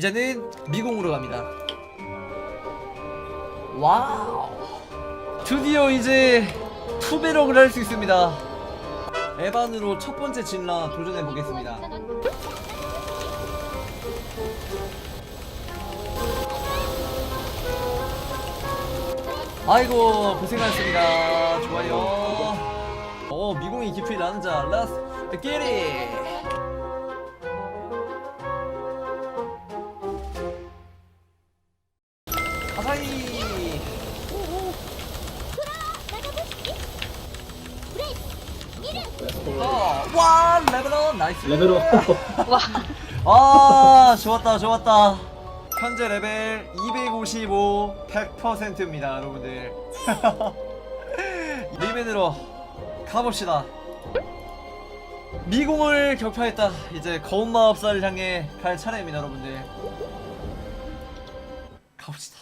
이제는 미궁으로 갑니다. 와우. 드디어 이제 투배럭을 할 수 있습니다. 에반으로 첫 번째 진라 도전해 보겠습니다. 아이고 고생하셨습니다. 좋아요. 어 미궁이 깊이 나는 자 라스 끼리. 나이스. 레벨업. 아 좋았다 좋았다. 현재 레벨 255 100%입니다 여러분들. 리맨으로 가봅시다. 미궁을 격파했다. 이제 거운 마법사를 향해 갈 차례입니다 여러분들. 가봅시다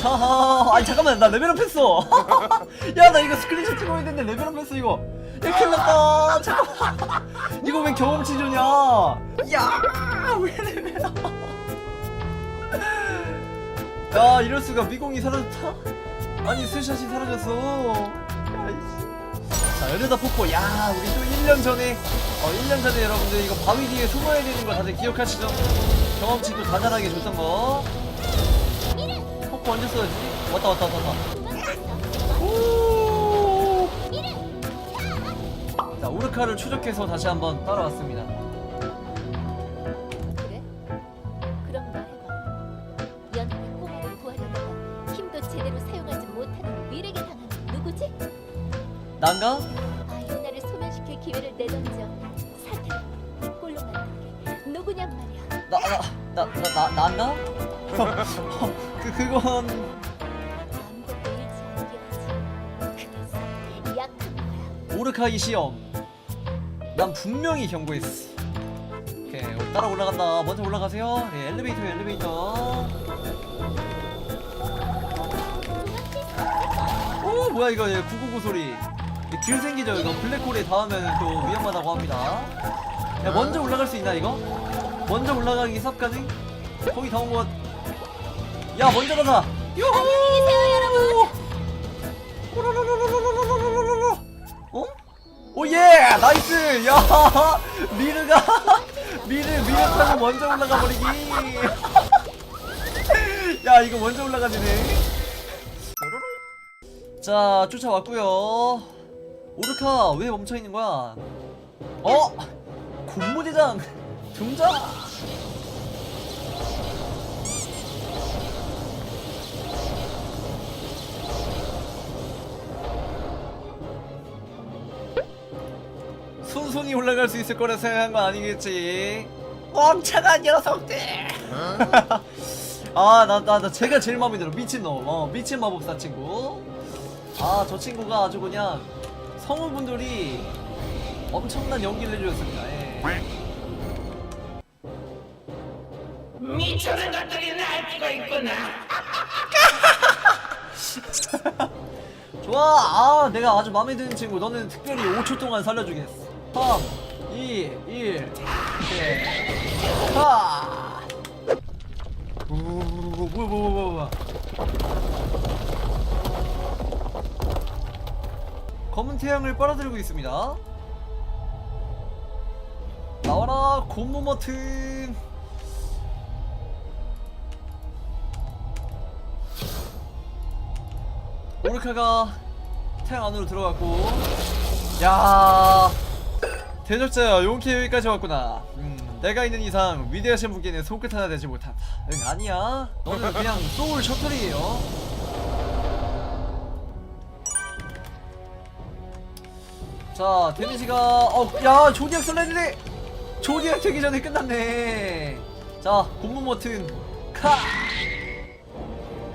자 아니 잠깐만 나 레벨업 했어. 야 나 이거 스크린샷 찍어야 되는데 레벨업 했어 이거. 야 큰일 났다. 잠깐만. 이거 왜 경험치 주냐 야왜 레벨업? 야 이럴 수가. 미공이 사라졌다? 아니 스샷이 사라졌어. 자 여기다 폭포. 야 우리 또 1년 전에 어 1년 전에 여러분들 이거 바위 뒤에 숨어야 되는 거 다들 기억하시죠? 경험치 또 다잘하게 줬던 거 폭포 언제 써야지 왔다 왔다 왔다 왔다 오! 자 우르카를 추적해서 다시 한번 따라왔습니다 그래? 그럼 말해봐 연합의 꼬마를 구하려다가 힘도 제대로 사용하지 못하는 미래게 당한 누구지? 난가? 아이오나를 소멸시킬 기회를 내던져 사태를 꼴로 만든 게 누구냔 말이야 나나나나나 난가? 그 그건 않게 하지 그래서 약한 거야 오르카이 시험. 난 분명히 경고했어. 오케이 따라 올라간다. 먼저 올라가세요. 예, 엘리베이터 엘리베이터. 오 뭐야 이거 예, 999 소리. 예, 길 생기죠 이거. 블랙홀에 닿으면 또 위험하다고 합니다. 야 먼저 올라갈 수 있나 이거? 먼저 올라가기 삽 가능? 거기 다온 것. 야 먼저 가자. 유후. 여러분. 어? 오예 나이스 야 미르가 미르 미르 타고 먼저 올라가 버리기. 야 이거 먼저 올라가지네. 자 쫓아왔고요. 오르카 왜 멈춰 있는 거야? 어? 군무대장 등장! 순순히 올라갈 수 있을 거라 생각한 거 아니겠지? 멍청한 녀석들! 아, 나, 나, 나, 제가 제일 마음에 들어. 미친놈. 어, 미친 마법사 친구. 아, 저 친구가 아주 그냥 성우분들이 엄청난 연기를 해주셨습니다. 예. 미쳐는 것들이 날 뛰고 있구나. 좋아 아 내가 아주 마음에 드는 친구 너는 특별히 5초 동안 살려주겠어 3 2 1 오케이 하 뭐야 뭐야 검은 태양을 빨아들이고 있습니다. 나와라 곰모 머튼 오르카가 태양 안으로 들어갔고 야 대적자야 용케 여기까지 왔구나. 음, 내가 있는 이상 위대하신 분께는 손끝 하나 되지 못한다. 응 아니야. 너는 그냥 소울 셔틀이에요. 자 데미지가 어야 조디악 설레는데 조디악 되기 전에 끝났네. 자 곰문 버튼 카.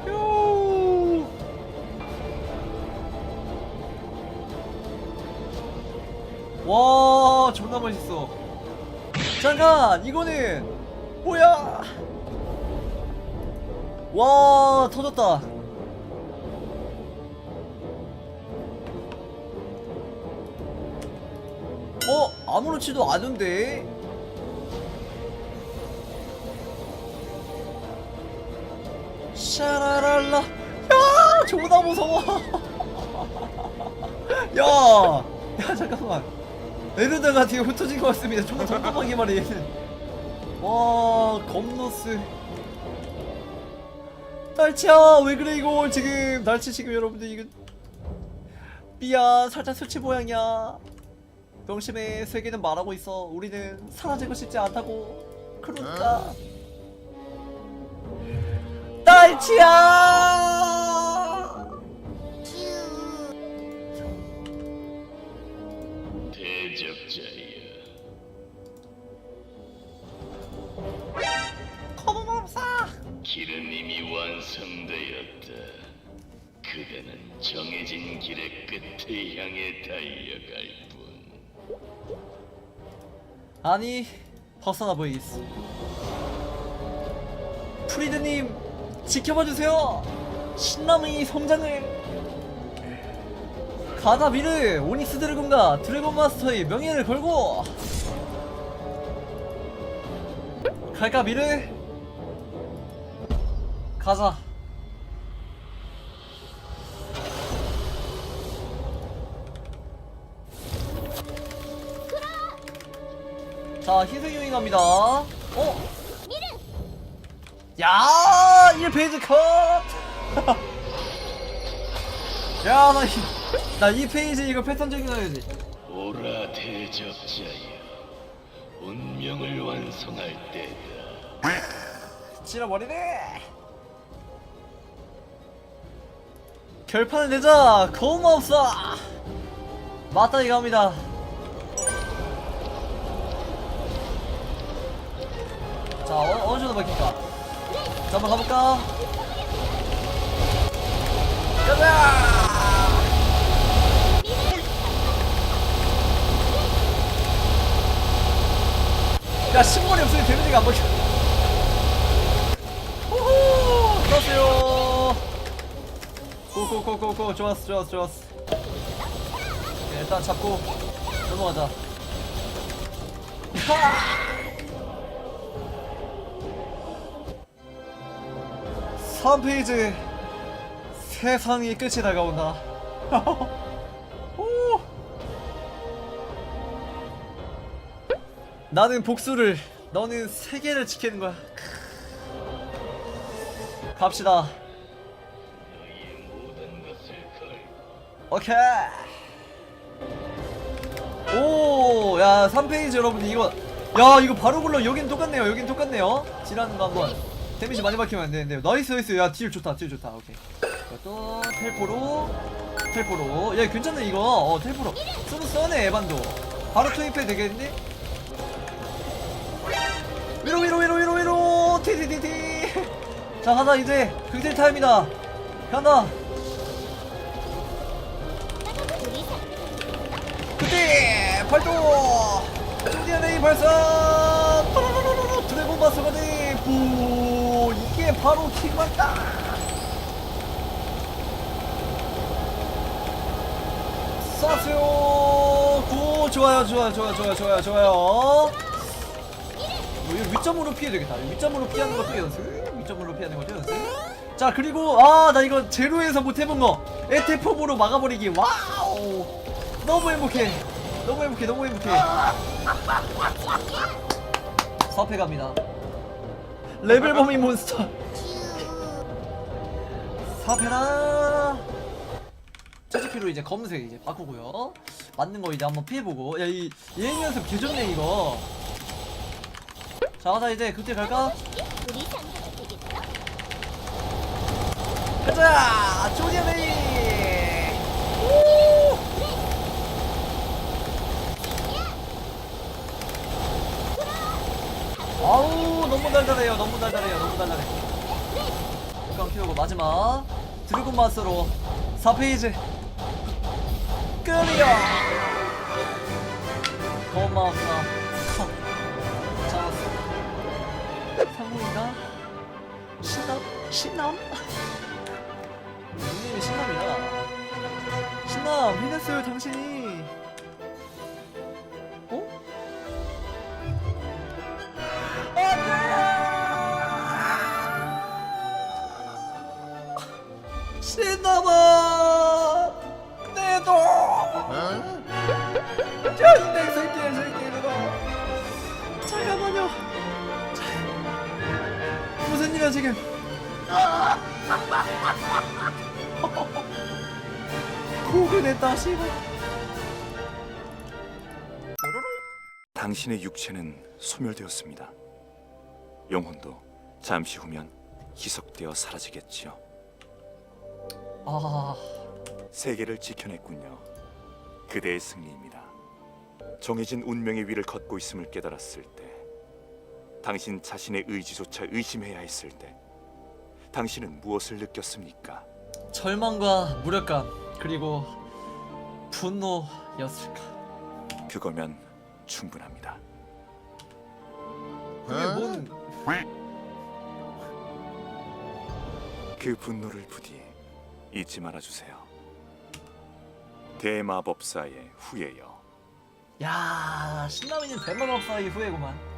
휴. 와 존나 멋있어. 잠깐 이거는 뭐야? 와 터졌다. 어 아무렇지도 않은데? 샤라랄라. 야 존나 무서워. 야, 야 잠깐만 에르다가 되게 흩어진 것 같습니다. 깜깜하게 말해 얘는 와 겁노스. 날치야 왜 그래 이거 지금 날치 지금 여러분들 이거 미안 살짝 수치 모양이야. 명심해. 세계는 말하고 있어. 우리는 사라지고 싶지 않다고. 그러니까. 날치야 그대는 정해진 길의 끝에 향해 달려갈 뿐. 아니 벗어나 보이스 프리드님 지켜봐 주세요. 신남의 성장을. 가다 미르 오닉스 드래곤과 드래곤 마스터의 명예를 걸고. 갈까 미르 가자 자 희생 유인 갑니다 어? 야 1페이지 컷! 야, 나, 이, 나 2페이지 이거 패턴 적용해야지. 오라 대적자여 운명을 완성할 때다 찔러버리네! 결판을 내자! 고마웠어! 맞다 이겁니다. 자, 어, 어느 정도 막힐까? 자, 한번 가볼까? 가자! 야, 신문이 없으니 데미지가 안 먹혀. 호호! 떴어요! 고고고고고 좋았어 좋았어 좋았어 네, 일단 잡고 넘어가자 하! 3페이지 세상이 끝이 다가온다 오! 나는 복수를 너는 세계를 지키는 거야 갑시다 것을 걸고 오케이. 오, 야, 3페이지 여러분 이거 야, 이거 바로 굴러 여긴 똑같네요. 여긴 똑같네요. 지나는 거 한번 데미지 많이 박히면 안 되는데요. 나이스 나이스. 야, 딜 좋다. 딜 좋다. 오케이. 이것도 텔포로 텔포로. 야, 괜찮네 이거. 어, 텔포로. 쓰는 써네 에반도. 바로 투입해 되겠는데? 위로 위로 위로 위로 위로 티티티티. 자, 가자 이제 극딜 타임이다. 간다. 그때 발동 조디아네이 발사 드래곤 바스거니 부 이게 바로 킹맞다. 쏴세요. 구 좋아요 좋아요 좋아요 좋아요 좋아요 좋아요. 이거 위점으로 피해야 되겠다. 위점으로 피하는 것도 연습. 위점으로 피하는 것도 연습. 자 그리고 아 나 이거 제로에서 못 해본 거. 에테폼으로 막아버리기. 와우. 너무 행복해. 너무 행복해 너무 행복해. 사패 갑니다 레벨 범위 몬스터. 사패라. 채찍피로 이제 검은색 이제 바꾸고요. 맞는 거 이제 한번 피해보고. 야 이 예행 연습 개좋네 이거. 자 가자 이제 그때 갈까? 가자! 조디아메이 아우 너무 달달해요. 너무 달달해요. 너무 달달해. 잠깐 키우고 마지막 드래곤 마스로 4페이지 클리어. 고마웠다. 잡았어. 성공인가? 신나? 신남? 닉네임이 신남이라 신남 해냈어요 당신이 고근했다 씨발 당신의 육체는 소멸되었습니다. 영혼도 잠시 후면 희석되어 사라지겠지요. 아 세계를 지켜냈군요. 그대의 승리입니다. 정해진 운명의 위를 걷고 있음을 깨달았을 때, 당신 자신의 의지조차 의심해야 했을 때, 당신은 무엇을 느꼈습니까? 절망과 무력감 그리고 분노였을까 그거면 충분합니다. 그게 뭔 그 분노를 부디 잊지 말아주세요. 대마법사의 후예요. 야 신라면이 대마법사의 후예구만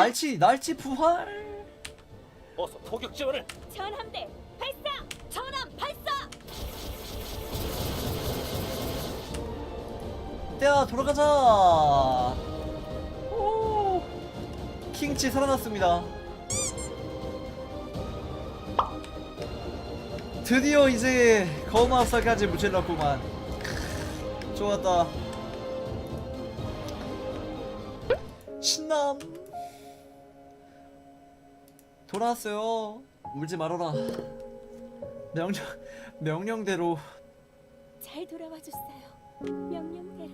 날치 날치 부활? 어서 포격 지원을. 전함대 발사! 전함 발사! 때야 돌아가자! 오! 킹치 살아났습니다. 드디어 이제 거마사까지 무찔렀구만. 좋았다. 신남 돌아왔어요. 울지 말아라. 명령 명령대로. 잘 돌아와 줬어요. 명령대로.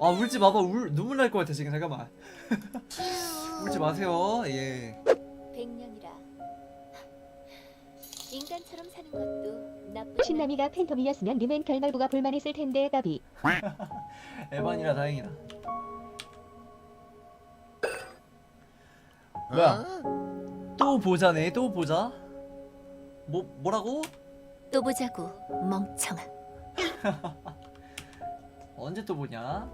아 울지 마봐. 울 눈물 날 것 같아 지금. 잠깐만. 울지 마세요. 예. 백년이라. 인간처럼 사는 것도 나쁜 신남이가 팬텀이었으면 르멘 결말부가 볼만했을 텐데 까비. 에반이라 다행이다. 뭐야 또 보자네 또 보자. 뭐 뭐라고? 또 보자고 멍청아. 언제 또 보냐?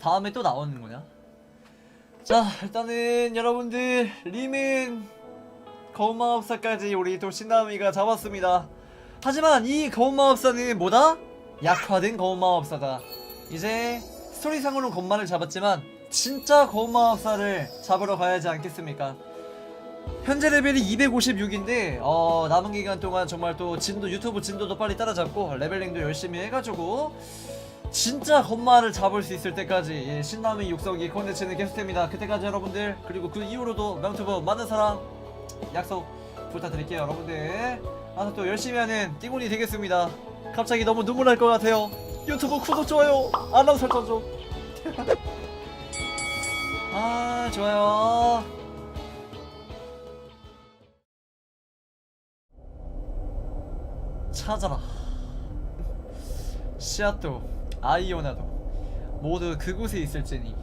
다음에 또 나오는 거냐? 자 일단은 여러분들 리맨 거운마법사까지 우리 또 신나미가 잡았습니다. 하지만 이 거운마법사는 뭐다? 약화된 거운마법사다. 이제 스토리상으로는 건만을 잡았지만 진짜 거운마법사를 잡으러 가야지 않겠습니까 현재 레벨이 256인데 어, 남은 기간 동안 정말 또 진도 유튜브 진도도 빨리 따라잡고 레벨링도 열심히 해가지고 진짜 건마를 잡을 수 있을 때까지 예, 신남의 육성기 콘텐츠는 계속됩니다. 그때까지 여러분들 그리고 그 이후로도 명투브 많은 사랑 약속 부탁드릴게요 여러분들. 아서 또 열심히 하는 띠곤이 되겠습니다. 갑자기 너무 눈물 날 것 같아요. 유튜브 구독 좋아요 알람 설정 좀. 아 좋아요. 찾아라 시아토 아이오나도 모두 그곳에 있을지니